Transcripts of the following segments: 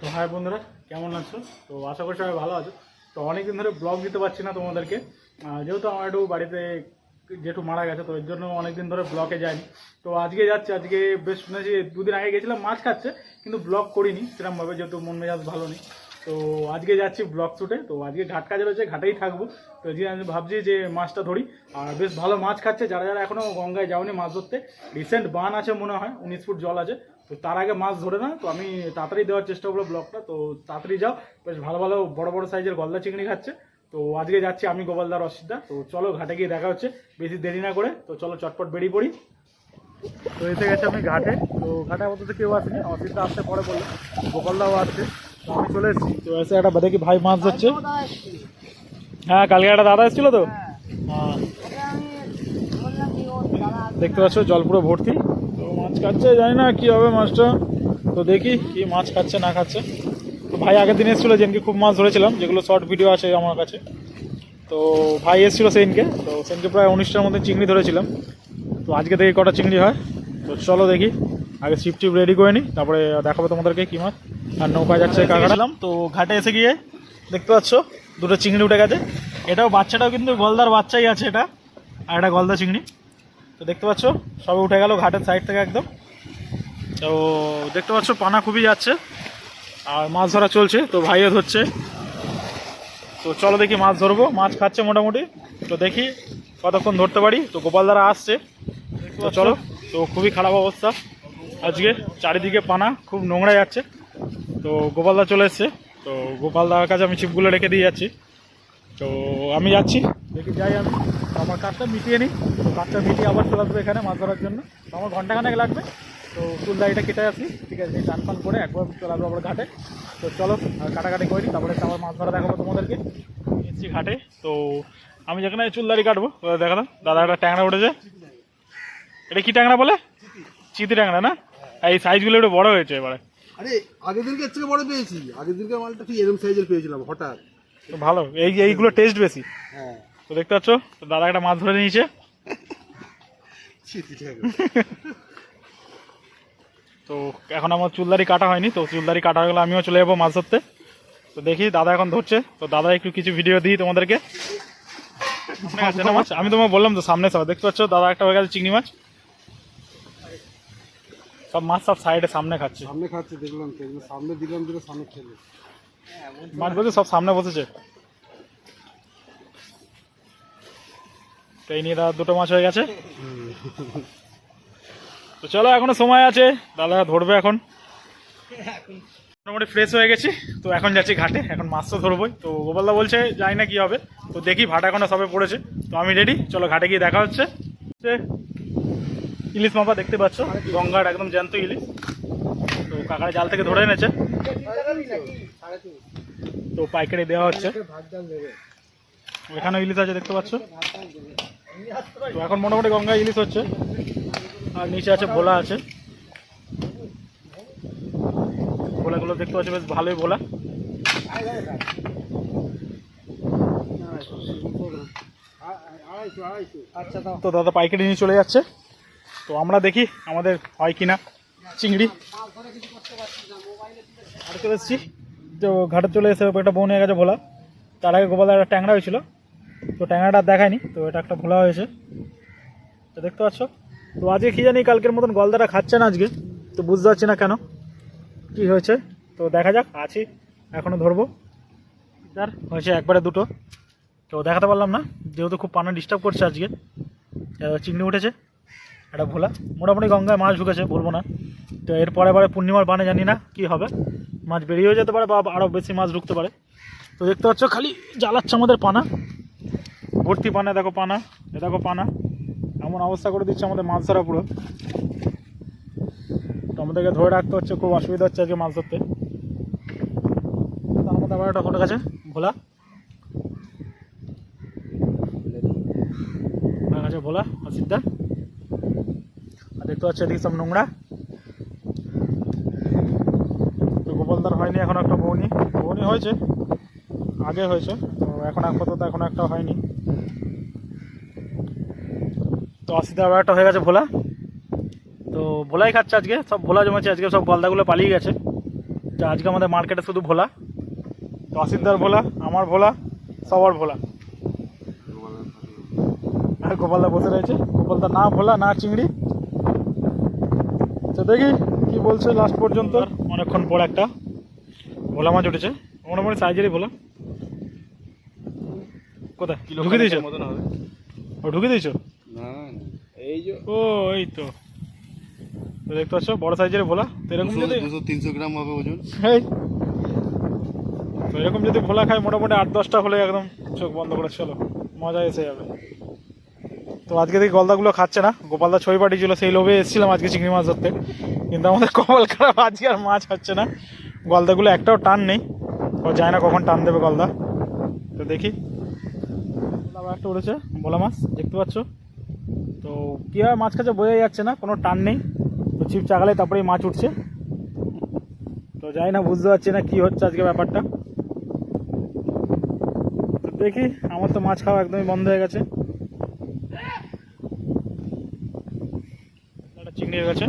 তো হাই বন্ধুরা, কেমন আছো? তো আশা করি সবাই ভালো আছো। তো অনেকদিন ধরে ব্লগ দিতে পারছি না তোমাদেরকে। যেহেতু আমার একটু বাড়িতে জেঠু মারা গেছে, তো এর জন্য অনেকদিন ধরে ব্লকে যাইনি। তো আজকে যাচ্ছে, আজকে বেশ শুনেছি, দুদিন আগে গেছিলাম মাছ খাচ্ছে, কিন্তু ব্লগ করিনি। সেরকমভাবে যেহেতু মন মেজাজ ভালো নেই। তো আজকে যাচ্ছি ব্লক শুটে তো আজকে ঘাট কাজে রয়েছে, ঘাটেই থাকব। তো যে আমি ভাবছি যে মাছটা ধরি। আর বেশ ভালো মাছ খাচ্ছে, যারা যারা এখনও গঙ্গায় যাওনি মাছ ধরতে রিসেন্ট বান আছে মনে হয়, উনিশ ফুট জল আছে। তো তার আগে মাছ ধরে না তো আমি তাড়াতাড়ি দেওয়ার চেষ্টা করব ব্লগটা। তো তাড়াতাড়ি যাও। বেশ ভালো ভালো বড় বড় সাইজের গলদা চিংড়ি খাচ্ছে। তো আজকে যাচ্ছি আমি গোপালদার অসিদ্ধা তো চলো ঘাটে গিয়ে দেখা হচ্ছে। বেশি দেরি না করে। তো চলো চটপট বেরিয়ে পড়ি। তো এসে গেছে আমি ঘাটে। তো ঘাটে আপাতত কেউ আসেনি। অসিদ্ধা আসতে পরে বলল। গোপালদাও আসছে। তো আমি চলে এসেছি। তো এসে একটা দেখি ভাই মাছ ধরছে। হ্যাঁ কালকে একটা দাদা এসেছিল তো? হ্যাঁ। দেখতে পাচ্ছ জল পুরো ভর্তি। মাছ খাচ্ছে, জানি না কি হবে মাছটা। তো দেখি কি মাছ খাচ্ছে, না খাচ্ছে। তো ভাই আগের দিন এসেছিল, যেদিনকে খুব মাছ ধরেছিলাম, যেগুলো শর্ট ভিডিও আছে আমার কাছে। তো ভাই এসেছিল সেদিনকে, তো সেদিনকে প্রায় উনিশটার মধ্যে চিংড়ি ধরেছিলাম। তো আজকে দেখি কটা চিংড়ি হয়। তো চলো দেখি, আগে চিপ টিপ রেডি করে নিই তারপরে দেখাবো তোমাদেরকে কী মাছ, আর নৌকা যাচ্ছে কাকালাম তো ঘাটে এসে গিয়ে দেখতে পাচ্ছ, দুটো চিংড়ি উঠে গেছে। এটাও বাচ্চাটাও কিন্তু গলদার বাচ্চাই আছে এটা, আর এটা গলদা চিংড়ি। তো দেখতে পাচ্ছ সবে উঠে গেল ঘাটের সাইড থেকে একদম। তো দেখতে পাচ্ছ পানা খুবই যাচ্ছে আর মাছ ধরা চলছে তো ভাইও ধরছে। তো চলো দেখি মাছ ধরবো মাছ খাচ্ছে মোটামুটি। তো দেখি কতক্ষণ ধরতে পারি। তো গোপালদারা আসছে। তো চলো তো খুবই খারাপ অবস্থা। আজকে চারিদিকে পানা খুব নোংরা যাচ্ছে। তো গোপালদা চলে এসছে। তো গোপালদার কাছে আমি ছিপগুলো রেখে দিয়ে যাচ্ছি। তো আমি যাচ্ছি। দেখি যাই আমি। আমার কাজটা মিটিয়ে নিই। তো কাজটা মিটিয়ে আবার চলে আসবে এখানে মাছ ধরার জন্য। তো আমার ঘন্টাখানেক লাগবে। তো চুলদারিটা কেটে আসি। ঠিক আছে চান ফান করে একবার চলে আসব আবার ঘাটে। তো চলো কাটাকাটি করি। তারপরে আবার মাছ ধরা দেখাবো তোমাদেরকে। এসছি ঘাটে। তো আমি যেখানে চুলদারি কাটবো। দেখালাম দাদা একটা ট্যাংরা উঠেছে। এটা কি ট্যাংরা বলে? চিতি ট্যাংরা না? এই সাইজগুলো একটু বড় হয়েছে এবারে। আরে আগের দিনকে এর থেকে বড় পেয়েছি। আগের দিনকে মালটা ঠিক এরকম সাইজের পেয়েছিলাম হঠাৎ। ভালো এই এইগুলো টেস্ট বেশি। হ্যাঁ। তো দেখতে পাচ্ছ? তো দাদা একটা মাছ ধরে নিয়েছে। তো এখন আমার চুলদারি কাটা হয়নি তো চুলদারি কাটা হয়ে গেলে আমিও চলে যাব মাছ ধরতে। তো দেখি দাদা এখন ধরছে। তো দাদা একটু কিছু ভিডিও দিই তোমাদেরকে। মাছ? আমি তোমাকে বললাম তো সামনে সব দেখতে পাচ্ছ? দাদা একটা হয়ে গেছে চিংড়ি মাছ। সব মাছ সব সাইডে সামনে খাচ্ছে। সামনে খাচ্ছে দেখলাম সামনে দিলাম দিলে সামনে খেলে। মাছ বলছে সব সামনে বসেছে। তো এই নিয়ে দাদা দুটো মাছ হয়ে গেছে। তো চলো, এখনও সময় আছে। দাদা ধরবে এখন। মোটামুটি ফ্রেশ হয়ে গেছি। তো এখন যাচ্ছি ঘাটে। এখন মাছ তো ধরবোই। তো গোপালদা বলছে জানি না কি হবে? তো দেখি ভাটা এখনও সবে পড়েছে। তো আমি রেডি চলো, ঘাটে গিয়ে দেখা হচ্ছে। হচ্ছে ইলিশ মাপা দেখতে পাচ্ছ? গঙ্গার একদম জ্যান্ত ইলিশ। তো কাকার জাল থেকে ধরে এনেছে। তো পাইকারি দেওয়া হচ্ছে। এখানেও ইলিশ আছে, দেখতে পাচ্ছ? তো এখন মোটামুটি গঙ্গায় ইলিশ হচ্ছে। আর নিচে আছে ভোলা আছে। ভোলাগুলো দেখতে পাচ্ছ, বেশ ভালোই ভোলা। তো দাদা পাইকারি নিয়ে চলে যাচ্ছে। তো আমরা দেখি আমাদের হয় কিনা চিংড়ি। আর চলে এসেছি তো ঘাটে চলে এসে একটা বোন হয়ে গেছে ভোলা। তার আগে গোপালের একটা ট্যাংরা হয়েছিল। তো ট্যাংরাটা আর দেখায়নি, তো এটা একটা ভোলা হয়েছে। তো দেখতে পাচ্ছ? তো আজকে কি জানি কালকের মতন গলদাটা খাচ্ছে না আজকে, তো বুঝতে পারছি না কেন, কি হয়েছে। তো দেখা যাক, আছি এখনও ধরবো। যার হয়েছে একবারে দুটো। তো দেখাতে পারলাম না, যেহেতু খুব পানা ডিস্টার্ব করছে আজকে চিংড়ি উঠেছে, একটা ভোলা। মোটামুটি গঙ্গায় মাছ ঢুকেছে, বলব না। তো এর পরে পরে পূর্ণিমার বানে জানি না কি হবে। মাছ বেরিয়েও যেতে পারে বা আরও বেশি মাছ ঢুকতে পারে। তো দেখতে পাচ্ছ, খালি জ্বালাচ্ছে আমাদের পানা। ভর্তি পানা, দেখো পানা, এ দেখো পানা। এমন অবস্থা করে দিচ্ছে আমাদের মাছ ধরা পুরো। তো আমাদেরকে ধরে রাখতে হচ্ছে, খুব অসুবিধা হচ্ছে আজকে মাছ ধরতে। তার মধ্যে আবার একটা ফটো গেছে ভোলা। গেছে ভোলা অসিদ্ধা আর দেখতে পাচ্ছি এদিকে সব নোংরা। তো গোপালদার হয়নি, এখন একটা বৌনি। বৌনি হয়েছে, আগে হয়েছে, তো এখন আপাতত এখন একটা হয়নি। তো আবার একটা হয়ে গেছে ভোলা। তো ভোলাই খাচ্ছে আজকে, সব ভোলা জমেছে, আজকে সব গলদাগুলো পালিয়ে গেছে। যে আজকে আমাদের মার্কেটে শুধু ভোলা। তো অসিদ্ধার ভোলা, আমার ভোলা, সবার ভোলা। আর গোপালদা বসে রয়েছে। গোপালদা না ভোলা, না চিংড়ি। তো দেখি কি বলছে লাস্ট পর্যন্ত। অনেকক্ষণ পর একটা ভোলা মাছ উঠেছে। মোটামুটি সাইজেরই ভোলা। কোথায়? ঢুকে দিয়েছ? মতন হবে। ও ঢুকে দিয়েছ? না এই যে ও এই তো। দেখতে পাচ্ছ বড় সাইজের ভোলা। তো এরকম যদি দুশো তিনশো গ্রাম হবে ওজন। তো এরকম যদি ভোলা খায় মোটামুটি আট দশটা হলে একদম চোখ বন্ধ করে চলো। মজা এসে যাবে। তো আজকে দেখি গলদাগুলো খাচ্ছে না। গোপালদা ছবি পাঠিয়েছিল সেই লোভে এসেছিলাম আজকে চিংড়ি মাছ ধরতে। কিন্তু আমাদের কপাল খারাপ আজকে আর মাছ হচ্ছে না। গলদাগুলো একটাও টান নেই। ও যায় না কখন টান দেবে গলদা। তো দেখি। একটা উঠেছে ভোলা মাছ দেখতে পাচ্ছ? তো কী হয় মাছ কাছে বোঝা যাচ্ছে না কোনো টান নেই। তো ছিপ চাগালে তারপরেই মাছ উঠছে। তো যাই না বুঝতে পারছি না কি হচ্ছে আজকে ব্যাপারটা। তো দেখি আমার তো মাছ খাওয়া একদমই বন্ধ হয়ে গেছে। একটা চিংড়ি হয়ে গেছে।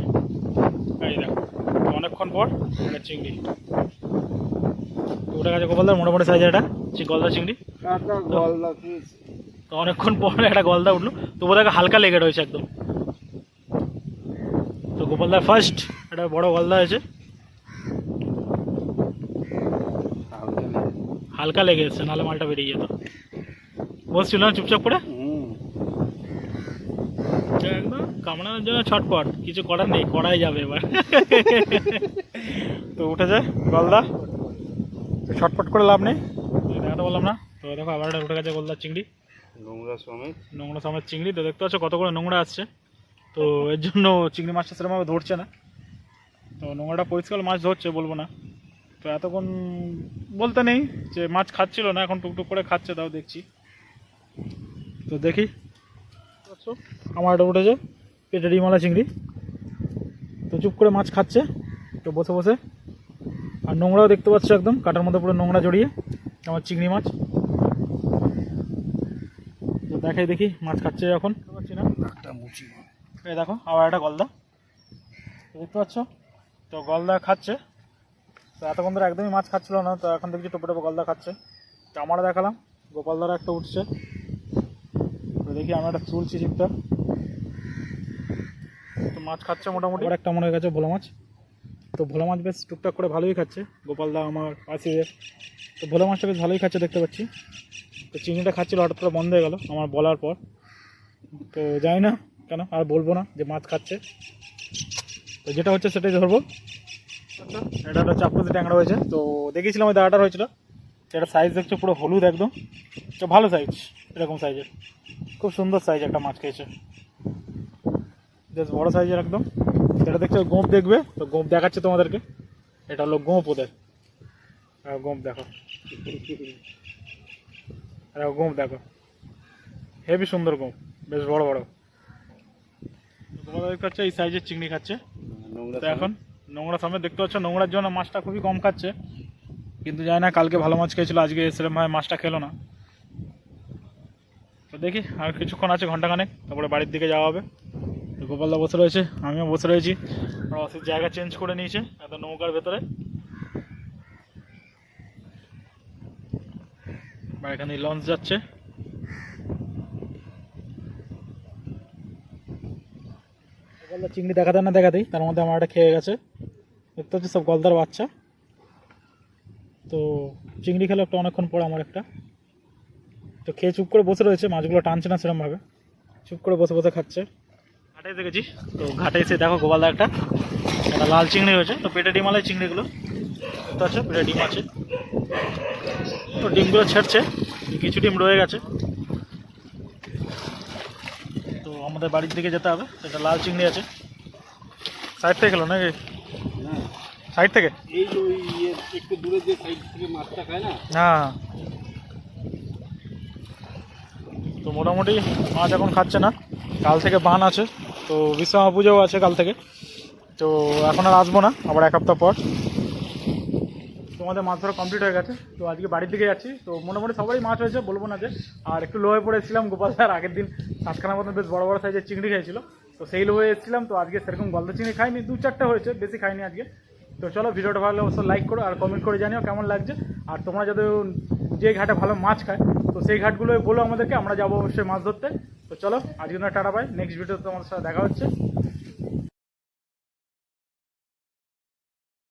এই দেখো অনেকক্ষণ পর একটা চিংড়ি। ওটা গেছে গোপালদার মোটামুটি সাইজের একটা চি- গলদা চিংড়ি। গলদা তো অনেকক্ষণ পর একটা গলদা উঠল। তো বোধহয় হালকা লেগে রয়েছে একদম। তো গোপালদার ফার্স্ট একটা বড় গলদা হয়েছে। হালকা লেগে এসছে নাহলে মালটা বেরিয়ে যেত। বসছিল না চুপচাপ করে? একদম কামড়ানোর জন্য ছটপট কিছু করার নেই করাই যাবে এবার। তো উঠে যায় গলদা। তো ছটপট করে লাভ নেই। তো দেখাতে বললাম না। তো দেখো আবার একটা উঠে গেছে গলদার চিংড়ি। নোংরা সমেত। নোংরা সমেত চিংড়ি, তো দেখতে পাচ্ছ কত করে নোংরা আসছে। তো এর জন্য চিংড়ি মাছটা সেরকমভাবে ধরছে না। তো নোংরাটা পরিষ্কার মাছ ধরছে, বলব না। তো এতক্ষণ বলতে নেই যে মাছ খাচ্ছিল না, এখন টুকটুক করে খাচ্ছে, তাও দেখছি। তো দেখি। আমার এটা উঠেছে পেটে ডিমালা চিংড়ি। তো চুপ করে মাছ খাচ্ছে তো বসে বসে। আর নোংরাও দেখতে পাচ্ছ একদম, কাটার মধ্যে পুরো নোংরা জড়িয়ে, আমার চিংড়ি মাছ। দেখাই দেখি মাছ খাচ্ছে এখন। এই দেখো আবার একটা গলদা। দেখতে পাচ্ছ? তো গলদা খাচ্ছে। তো এতক্ষণ ধরে একদমই মাছ খাচ্ছিল না তো এখন দেখছি টোপে টোপে গলদা খাচ্ছে। তো আমারও দেখালাম গোপালদার একটা উঠছে। তো দেখি আমি একটা তুলছি চিপটা তো মাছ খাচ্ছে মোটামুটি। আবার একটা মনে হয়ে গেছে ভোলা মাছ। তো ভোলা মাছ বেশ টুকটাক করে ভালোই খাচ্ছে। গোপালদা আমার পাশে তো ভোলা মাছটা বেশ ভালোই খাচ্ছে দেখতে পাচ্ছি। তো চিংড়িটা খাচ্ছিল, হঠাৎ করে বন্ধ হয়ে গেল, আমার বলার পর। তো জানি না কেন, আর বলব না যে মাছ খাচ্ছে। তো যেটা হচ্ছে সেটাই ধরবো। এটা একটা চাপুতে ট্যাংরা হয়েছে। তো দেখেছিলাম ওই দাঁড়াটা হয়েছিল। এটা সাইজ দেখছ, পুরো হলুদ একদম। তো ভালো সাইজ এরকম সাইজের খুব সুন্দর সাইজ একটা মাছ খেয়েছে। বেশ বড়ো সাইজের একদম। এটা দেখছ গোঁপ দেখবে? তো গোঁপ দেখাচ্ছে তোমাদেরকে। এটা হলো গোঁপ ওদের। গোঁপ দেখো। আর গোঁপ দেখো। হেভি সুন্দর গোঁপ বেশ বড় বড়। তোমাদের দেখতে পাচ্ছ এই সাইজের চিংড়ি খাচ্ছে। তো এখন নোংরা সামনে দেখতে পাচ্ছ নোংরার জন্য মাছটা খুবই কম খাচ্ছে। কিন্তু জানি না কালকে ভালো মাছ খেয়েছিল আজকে সেরকম ভাবে মাছটা খেলো না। তো দেখি আর কিছুক্ষণ আছে ঘন্টাখানেক তারপরে বাড়ির দিকে যাওয়া হবে। গোপালদা বসে রয়েছে আমিও বসে রয়েছি। অসির জায়গা চেঞ্জ করে নিয়েছে এত নৌকার ভেতরে। বা এখানে লঞ্চ যাচ্ছে। গলদা চিংড়ি দেখাতে না দেখা দেখাতেই তার মধ্যে আমার একটা খেয়ে গেছে। দেখতে হচ্ছে সব গলদার বাচ্চা। তো চিংড়ি খেলো একটা অনেকক্ষণ পর আমার একটা। তো খেয়ে চুপ করে বসে রয়েছে মাছগুলো টানছে না সেরকমভাবে চুপ করে বসে বসে খাচ্ছে। ঘাটে এসে গেছি তো ঘাটে এসে দেখো গোপালদা একটা। একটা লাল চিংড়ি হয়েছে। তো পেটে ডিম আলাই চিংড়িগুলো। দেখতে পাচ্ছ? পেটে ডিম আছে। তো ডিমগুলো ছেড়ছে কিছু ডিম রয়ে গেছে। তো আমাদের বাড়ির দিকে যেতে হবে একটা লাল চিংড়ি আছে। সাইড থেকে গেলো নাকি? সাইড থেকে? এই যে ওই ইয়ে একটু দূরে যে সাইড থেকে মাছটা খায় না? হ্যাঁ। তো মোটামুটি মাছ এখন খাচ্ছে না। কাল থেকে বান আছে তো বিশ্বকর্মা পুজোও আছে কাল থেকে। তো এখন আর আসব না আবার এক হপ্তাহ পর। তোমাদের মাছ ধরা কমপ্লিট হয়ে গেছে। তো আজকে বাড়ির দিকে যাচ্ছি। তো মোটামুটি সবারই মাছ হয়েছে বলব না যে। আর একটু লোয়ে পড়েছিলাম গোপাল স্যার আগের দিন। সাতখানার মতন বেশ বড় বড় সাইজের চিংড়ি খেয়েছিল। তো সেই লোয়ে এসেছিলাম। তো আজকে সেরকম গলদা চিংড়ি খাইনি, দু চারটে হয়েছে, বেশি খাইনি আজকে। তো চলো ভিডিওটা ভালো অবশ্যই লাইক করো আর কমেন্ট করে জানিও কেমন লাগছে। আর তোমরা যদি যে ঘাটে ভালো মাছ খায়, তো সেই ঘাটগুলো বলো আমাদেরকে, আমরা যাব অবশ্যই মাছ ধরতে। তো চলো আজকে টাটা পাই নেক্সট ভিডিওতে তোমাদের সাথে দেখা হচ্ছে।